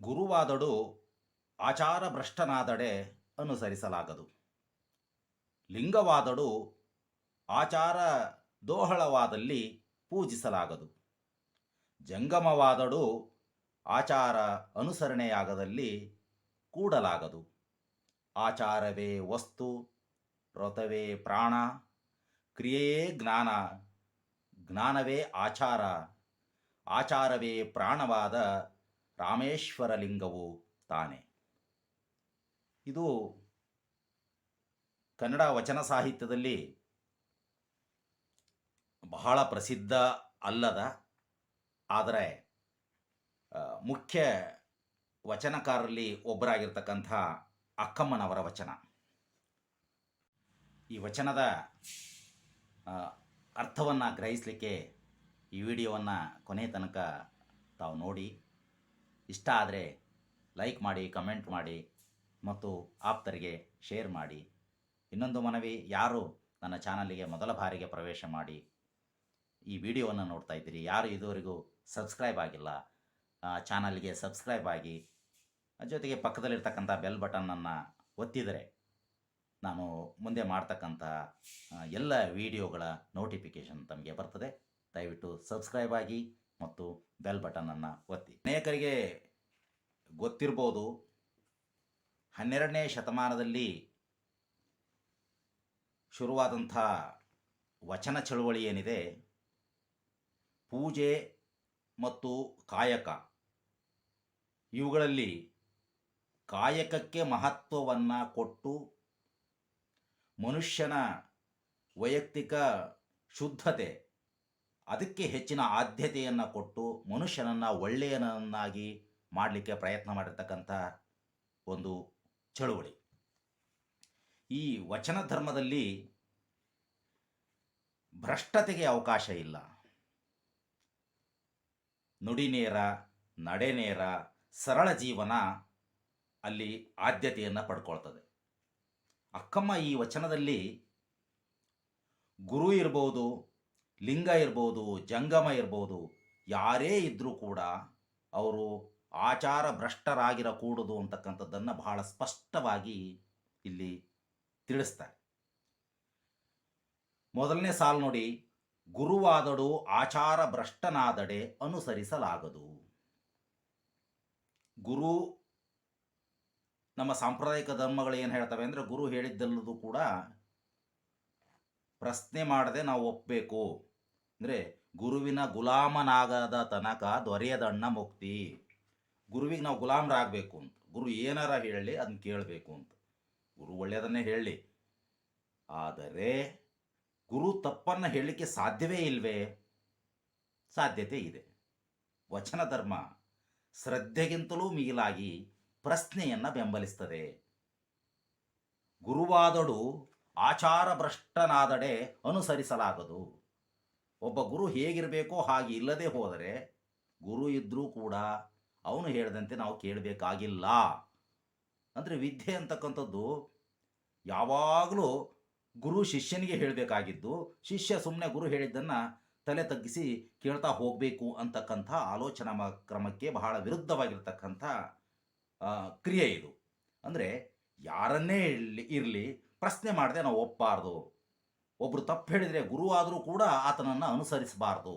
ಗುರುವಾದಡು ಆಚಾರ ಭ್ರಷ್ಟನಾದಡೆ ಅನುಸರಿಸಲಾಗದು. ಲಿಂಗವಾದಡು ಆಚಾರ ದೋಹಳವಾದಲ್ಲಿ ಪೂಜಿಸಲಾಗದು. ಜಂಗಮವಾದಡು ಆಚಾರ ಅನುಸರಣೆಯಾಗದಲ್ಲಿ ಕೂಡಲಾಗದು. ಆಚಾರವೇ ವಸ್ತು ವ್ರತವೇ ಪ್ರಾಣ, ಕ್ರಿಯೆಯೇ ಜ್ಞಾನ, ಜ್ಞಾನವೇ ಆಚಾರ, ಆಚಾರವೇ ಪ್ರಾಣವಾದ ರಾಮೇಶ್ವರ ಲಿಂಗವು ತಾನೆ. ಇದು ಕನ್ನಡ ವಚನ ಸಾಹಿತ್ಯದಲ್ಲಿ ಬಹಳ ಪ್ರಸಿದ್ಧ ಅಲ್ಲದ, ಆದರೆ ಮುಖ್ಯ ವಚನಕಾರರಲ್ಲಿ ಒಬ್ಬರಾಗಿರ್ತಕ್ಕಂಥ ಅಕ್ಕಮ್ಮನವರ ವಚನ. ಈ ವಚನದ ಅರ್ಥವನ್ನು ಗ್ರಹಿಸಲಿಕ್ಕೆ ಈ ವಿಡಿಯೋವನ್ನು ಕೊನೆ ತನಕ ತಾವು ನೋಡಿ ಇಷ್ಟ ಆದರೆ ಲೈಕ್ ಮಾಡಿ ಕಮೆಂಟ್ ಮಾಡಿ ಮತ್ತು ಆಪ್ತರಿಗೆ ಶೇರ್ ಮಾಡಿ. ಇನ್ನೊಂದು ಮನವಿ, ಯಾರು ನನ್ನ ಚಾನಲ್ಗೆ ಮೊದಲ ಬಾರಿಗೆ ಪ್ರವೇಶ ಮಾಡಿ ಈ ವಿಡಿಯೋವನ್ನು ನೋಡ್ತಾ ಇದ್ದೀರಿ, ಯಾರು ಇದುವರೆಗೂ ಸಬ್ಸ್ಕ್ರೈಬ್ ಆಗಿಲ್ಲ ಚಾನಲ್ಗೆ ಸಬ್ಸ್ಕ್ರೈಬ್ ಆಗಿ ಜೊತೆಗೆ ಪಕ್ಕದಲ್ಲಿರ್ತಕ್ಕಂಥ ಬೆಲ್ ಬಟನನ್ನು ಒತ್ತಿದರೆ ನಾನು ಮುಂದೆ ಮಾಡ್ತಕ್ಕಂಥ ಎಲ್ಲ ವಿಡಿಯೋಗಳ ನೋಟಿಫಿಕೇಷನ್ ತಮಗೆ ಬರ್ತದೆ. ದಯವಿಟ್ಟು ಸಬ್ಸ್ಕ್ರೈಬ್ ಆಗಿ ಮತ್ತು ಬೆಲ್ ಬಟನನ್ನು ಒತ್ತಿ. ಅನೇಕರಿಗೆ ಗೊತ್ತಿರ್ಬೋದು, ಹನ್ನೆರಡನೇ ಶತಮಾನದಲ್ಲಿ ಶುರುವಾದಂಥ ವಚನ ಚಳುವಳಿ ಏನಿದೆ, ಪೂಜೆ ಮತ್ತು ಕಾಯಕ. ಇವುಗಳಲ್ಲಿ ಕಾಯಕಕ್ಕೆ ಮಹತ್ವವನ್ನು ಕೊಟ್ಟು ಮನುಷ್ಯನ ವೈಯಕ್ತಿಕ ಶುದ್ಧತೆ ಅದಕ್ಕೆ ಹೆಚ್ಚಿನ ಆದ್ಯತೆಯನ್ನು ಕೊಟ್ಟು ಮನುಷ್ಯನನ್ನು ಒಳ್ಳೆಯನನ್ನಾಗಿ ಮಾಡಲಿಕ್ಕೆ ಪ್ರಯತ್ನ ಮಾಡಿರ್ತಕ್ಕಂಥ ಒಂದು ಚಳುವಳಿ. ಈ ವಚನ ಧರ್ಮದಲ್ಲಿ ಭ್ರಷ್ಟತೆಗೆ ಅವಕಾಶ ಇಲ್ಲ. ನುಡಿನೇರ ನಡೆನೇರ ಸರಳ ಜೀವನ ಅಲ್ಲಿ ಆದ್ಯತೆಯನ್ನು ಪಡ್ಕೊಳ್ತದೆ. ಅಕ್ಕಮ್ಮ ಈ ವಚನದಲ್ಲಿ ಗುರು ಇರ್ಬೋದು ಲಿಂಗ ಇರ್ಬೋದು, ಜಂಗಮ ಇರ್ಬೋದು, ಯಾರೇ ಇದ್ದರೂ ಕೂಡ ಅವರು ಆಚಾರ ಭ್ರಷ್ಟರಾಗಿರಕೂಡದು ಅಂತಕ್ಕಂಥದ್ದನ್ನು ಬಹಳ ಸ್ಪಷ್ಟವಾಗಿ ಇಲ್ಲಿ ತಿಳಿಸ್ತಾರೆ. ಮೊದಲನೇ ಸಾಲು ನೋಡಿ, ಗುರುವಾದಡು ಆಚಾರ ಭ್ರಷ್ಟನಾದಡೆ ಅನುಸರಿಸಲಾಗದು. ಗುರು, ನಮ್ಮ ಸಾಂಪ್ರದಾಯಿಕ ಧರ್ಮಗಳು ಏನು ಹೇಳ್ತವೆ ಅಂದರೆ ಗುರು ಹೇಳಿದ್ದಲ್ಲದು ಕೂಡ ಪ್ರಶ್ನೆ ಮಾಡದೆ ನಾವು ಒಪ್ಪಬೇಕು ಅಂದರೆ ಗುರುವಿನ ಗುಲಾಮನಾಗದ ತನಕ ದೊರೆಯದಣ್ಣ ಮುಕ್ತಿ. ಗುರುವಿಗೆ ನಾವು ಗುಲಾಮರಾಗಬೇಕು ಅಂತ. ಗುರು ಏನಾರ ಹೇಳಲಿ ಅದನ್ನ ಕೇಳಬೇಕು ಅಂತ. ಗುರು ಒಳ್ಳೆಯದನ್ನೇ ಹೇಳಲಿ ಆದರೆ ಗುರು ತಪ್ಪನ್ನು ಹೇಳಲಿಕ್ಕೆ ಸಾಧ್ಯವೇ ಇಲ್ವೇ? ಸಾಧ್ಯತೆ ಇದೆ. ವಚನ ಧರ್ಮ ಶ್ರದ್ಧೆಗಿಂತಲೂ ಮಿಗಿಲಾಗಿ ಪ್ರಶ್ನೆಯನ್ನು ಬೆಂಬಲಿಸ್ತದೆ. ಗುರುವಾದಡು ಆಚಾರ ಭ್ರಷ್ಟನಾದಡೆ ಅನುಸರಿಸಲಾಗದು. ಒಬ್ಬ ಗುರು ಹೇಗಿರಬೇಕೋ ಹಾಗೆ ಇಲ್ಲದೆ ಹೋದರೆ ಗುರು ಇದ್ದರೂ ಕೂಡ ಅವನು ಹೇಳಿದಂತೆ ನಾವು ಕೇಳಬೇಕಾಗಿಲ್ಲ. ಅಂದರೆ ವಿದ್ಯೆ ಅಂತಕ್ಕಂಥದ್ದು ಯಾವಾಗಲೂ ಗುರು ಶಿಷ್ಯನಿಗೆ ಹೇಳಬೇಕಾಗಿದ್ದು, ಶಿಷ್ಯ ಸುಮ್ಮನೆ ಗುರು ಹೇಳಿದ್ದನ್ನು ತಲೆ ತಗ್ಗಿಸಿ ಕೇಳ್ತಾ ಹೋಗಬೇಕು ಅಂತಕ್ಕಂಥ ಆಲೋಚನಾ ಕ್ರಮಕ್ಕೆ ಬಹಳ ವಿರುದ್ಧವಾಗಿರ್ತಕ್ಕಂಥ ಕ್ರಿಯೆ ಇದು. ಅಂದರೆ ಯಾರನ್ನೇ ಇರಲಿ ಪ್ರಶ್ನೆ ಮಾಡದೆ ನಾವು ಒಪ್ಪಬಾರ್ದು ಒಬ್ಬರು ತಪ್ಪು ಹೇಳಿದರೆ ಗುರುವಾದರೂ ಕೂಡ ಆತನನ್ನು ಅನುಸರಿಸಬಾರ್ದು.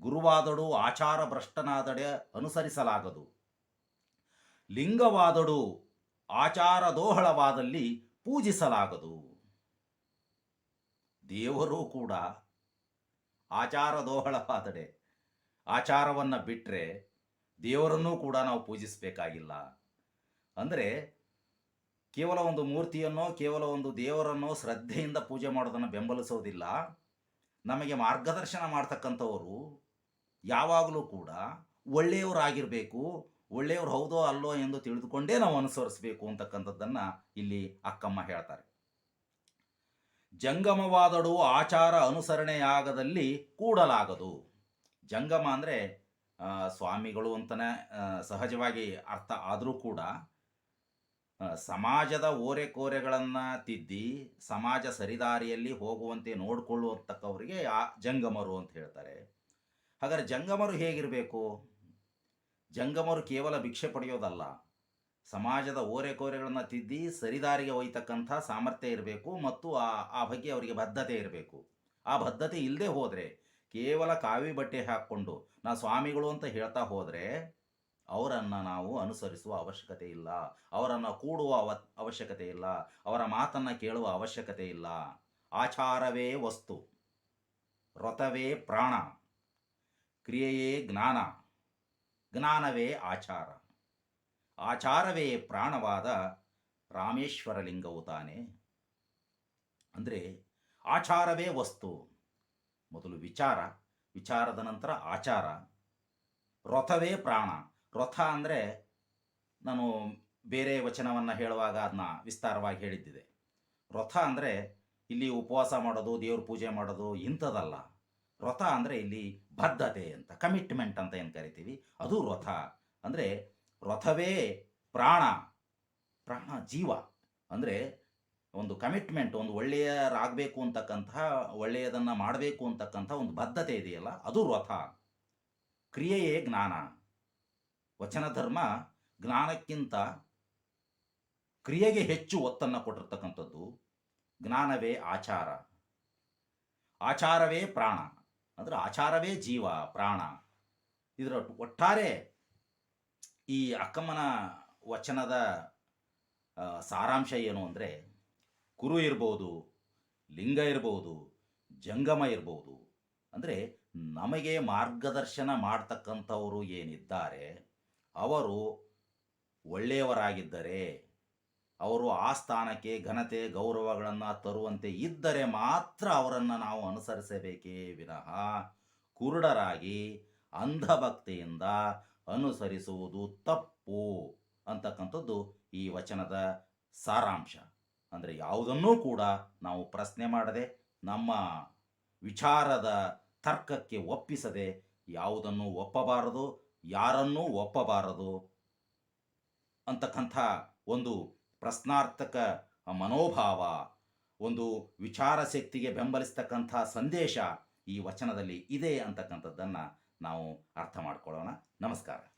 ಗುರುವಾದಡು ಆಚಾರ ಭ್ರಷ್ಟನಾದಡೆ ಅನುಸರಿಸಲಾಗದು. ಲಿಂಗವಾದಡು ಆಚಾರ ದೋಹಳವಾದಲ್ಲಿ ಪೂಜಿಸಲಾಗದು. ದೇವರೂ ಕೂಡ ಆಚಾರ ದೋಹಳವಾದಡೆ ಆಚಾರವನ್ನು ಬಿಟ್ಟರೆ ದೇವರನ್ನೂ ಕೂಡ ನಾವು ಪೂಜಿಸಬೇಕಾಗಿಲ್ಲ. ಅಂದರೆ ಕೇವಲ ಒಂದು ಮೂರ್ತಿಯನ್ನೋ, ಕೇವಲ ಒಂದು ದೇವರನ್ನೋ ಶ್ರದ್ಧೆಯಿಂದ ಪೂಜೆ ಮಾಡೋದನ್ನು ಬೆಂಬಲಿಸೋದಿಲ್ಲ. ನಮಗೆ ಮಾರ್ಗದರ್ಶನ ಮಾಡ್ತಕ್ಕಂಥವರು ಯಾವಾಗಲೂ ಕೂಡ ಒಳ್ಳೆಯವರಾಗಿರಬೇಕು, ಒಳ್ಳೆಯವರು ಹೌದೋ ಅಲ್ಲೋ ಎಂದು ತಿಳಿದುಕೊಂಡೇ ನಾವು ಅನುಸರಿಸಬೇಕು ಅಂತಕ್ಕಂಥದ್ದನ್ನು ಇಲ್ಲಿ ಅಕ್ಕಮ್ಮ ಹೇಳ್ತಾರೆ. ಜಂಗಮವಾದಡು ಆಚಾರ ಅನುಸರಣೆಯಾಗದಲ್ಲಿ ಕೂಡಲಾಗದು. ಜಂಗಮ ಅಂದರೆ ಸ್ವಾಮಿಗಳು ಅಂತಲೇ ಸಹಜವಾಗಿ ಅರ್ಥ ಆದರೂ ಕೂಡ ಸಮಾಜದ ಓರೆಕೋರೆಗಳನ್ನು ತಿದ್ದಿ ಸಮಾಜ ಸರಿದಾರಿಯಲ್ಲಿ ಹೋಗುವಂತೆ ನೋಡಿಕೊಳ್ಳುವಂತಕ್ಕವರಿಗೆ ಆ ಜಂಗಮರು ಅಂತ ಹೇಳ್ತಾರೆ. ಹಾಗಾದರೆ ಜಂಗಮರು ಹೇಗಿರಬೇಕು? ಜಂಗಮರು ಕೇವಲ ಭಿಕ್ಷೆ ಪಡೆಯೋದಲ್ಲ. ಸಮಾಜದ ಓರೆಕೋರೆಗಳನ್ನು ತಿದ್ದಿ ಸರಿದಾರಿಗೆ ಒಯ್ತಕ್ಕಂಥ ಸಾಮರ್ಥ್ಯ ಇರಬೇಕು ಮತ್ತು ಆ ಆ ಬಗ್ಗೆ ಅವರಿಗೆ ಬದ್ಧತೆ ಇರಬೇಕು. ಆ ಬದ್ಧತೆ ಇಲ್ಲದೆ ಹೋದರೆ, ಕೇವಲ ಕಾವಿ ಬಟ್ಟೆ ಹಾಕ್ಕೊಂಡು, ನಾ ಸ್ವಾಮಿಗಳು ಅಂತ ಹೇಳ್ತಾ ಹೋದರೆ ಅವರನ್ನು ನಾವು ಅನುಸರಿಸುವ ಅವಶ್ಯಕತೆ ಇಲ್ಲ. ಅವರನ್ನು ಕೂಡುವ ಅವ, ಅವಶ್ಯಕತೆ ಇಲ್ಲ. ಅವರ ಮಾತನ್ನು ಕೇಳುವ ಅವಶ್ಯಕತೆ ಇಲ್ಲ. ಆಚಾರವೇ ವಸ್ತು. ವ್ರತವೇ ಪ್ರಾಣ. ಕ್ರಿಯೆಯೇ ಜ್ಞಾನ. ಜ್ಞಾನವೇ ಆಚಾರ. ಆಚಾರವೇ ಪ್ರಾಣವಾದ ರಾಮೇಶ್ವರ ಲಿಂಗವು ತಾನೆ. ಅಂದರೆ ಆಚಾರವೇ ವಸ್ತು. ಮೊದಲು ವಿಚಾರ, ವಿಚಾರದ ನಂತರ ಆಚಾರ. ವ್ರತವೇ ಪ್ರಾಣ. ರಥ ಅಂದರೆ ನಾನು ಬೇರೆ ವಚನವನ್ನು ಹೇಳುವಾಗ ಅದನ್ನ ವಿಸ್ತಾರವಾಗಿ ಹೇಳಿದ್ದಿದೆ. ರಥ ಅಂದರೆ ಇಲ್ಲಿ ಉಪವಾಸ ಮಾಡೋದು, ದೇವ್ರ ಪೂಜೆ ಮಾಡೋದು ಇಂಥದ್ದಲ್ಲ. ವ್ರತ ಅಂದರೆ ಇಲ್ಲಿ ಬದ್ಧತೆ ಅಂತ ಕಮಿಟ್ಮೆಂಟ್ ಅಂತ ಏನು ಕರಿತೀವಿ? ಅದು ವ್ರತ ಅಂದರೆ ವ್ರತವೇ ಪ್ರಾಣ. ಪ್ರಾಣ ಜೀವ. ಅಂದರೆ ಒಂದು ಕಮಿಟ್ಮೆಂಟ್ ಒಂದು ಒಳ್ಳೆಯರಾಗಬೇಕು ಅಂತಕ್ಕಂತಹ ಒಳ್ಳೆಯದನ್ನು ಮಾಡಬೇಕು ಅಂತಕ್ಕಂಥ ಒಂದು ಬದ್ಧತೆ ಇದೆಯಲ್ಲ, ಅದು ವ್ರತ ಕ್ರಿಯೆಯೇ ಜ್ಞಾನ. ವಚನ ಧರ್ಮ ಜ್ಞಾನಕ್ಕಿಂತ ಕ್ರಿಯೆಗೆ ಹೆಚ್ಚು ಒತ್ತನ್ನು ಕೊಟ್ಟಿರ್ತಕ್ಕಂಥದ್ದು ಜ್ಞಾನವೇ ಆಚಾರ. ಆಚಾರವೇ ಪ್ರಾಣ. ಅಂದರೆ ಆಚಾರವೇ ಜೀವ, ಪ್ರಾಣ. ಇದರ ಒಟ್ಟಾರೆ ಈ ಅಕ್ಕಮ್ಮನ ವಚನದ ಸಾರಾಂಶ ಏನು ಅಂದರೆ ಕುರು ಇರ್ಬೋದು, ಲಿಂಗ ಇರ್ಬೋದು, ಜಂಗಮ ಇರ್ಬೋದು. ಅಂದರೆ ನಮಗೆ ಮಾರ್ಗದರ್ಶನ ಮಾಡ್ತಕ್ಕಂಥವರು ಏನಿದ್ದಾರೆ ಅವರು ಒಳ್ಳೆಯವರಾಗಿದ್ದರೆ, ಅವರು ಆ ಸ್ಥಾನಕ್ಕೆ ಘನತೆ, ಗೌರವಗಳನ್ನು ತರುವಂತೆ ಇದ್ದರೆ ಮಾತ್ರ ಅವರನ್ನು ನಾವು ಅನುಸರಿಸಬೇಕೇ ವಿನಃ ಕುರುಡರಾಗಿ ಅಂಧಭಕ್ತಿಯಿಂದ ಅನುಸರಿಸುವುದು ತಪ್ಪು ಅಂತಕ್ಕಂಥದ್ದು ಈ ವಚನದ ಸಾರಾಂಶ. ಅಂದರೆ ಯಾವುದನ್ನೂ ಕೂಡ ನಾವು ಪ್ರಶ್ನೆ ಮಾಡದೆ, ನಮ್ಮ ವಿಚಾರದ ತರ್ಕಕ್ಕೆ ಒಪ್ಪಿಸದೆ ಯಾವುದನ್ನು ಒಪ್ಪಬಾರದು ಯಾರನ್ನೂ ಒಪ್ಪಬಾರದು ಅಂತಕ್ಕಂಥ ಒಂದು ಪ್ರಶ್ನಾರ್ಥಕ ಮನೋಭಾವ, ಒಂದು ವಿಚಾರ ಶಕ್ತಿಗೆ ಬೆಂಬಲಿಸ್ತಕ್ಕಂಥ ಸಂದೇಶ ಈ ವಚನದಲ್ಲಿ ಇದೆ ಅಂತಕ್ಕಂಥದ್ದನ್ನು ನಾವು ಅರ್ಥ ಮಾಡ್ಕೊಳ್ಳೋಣ. ನಮಸ್ಕಾರ.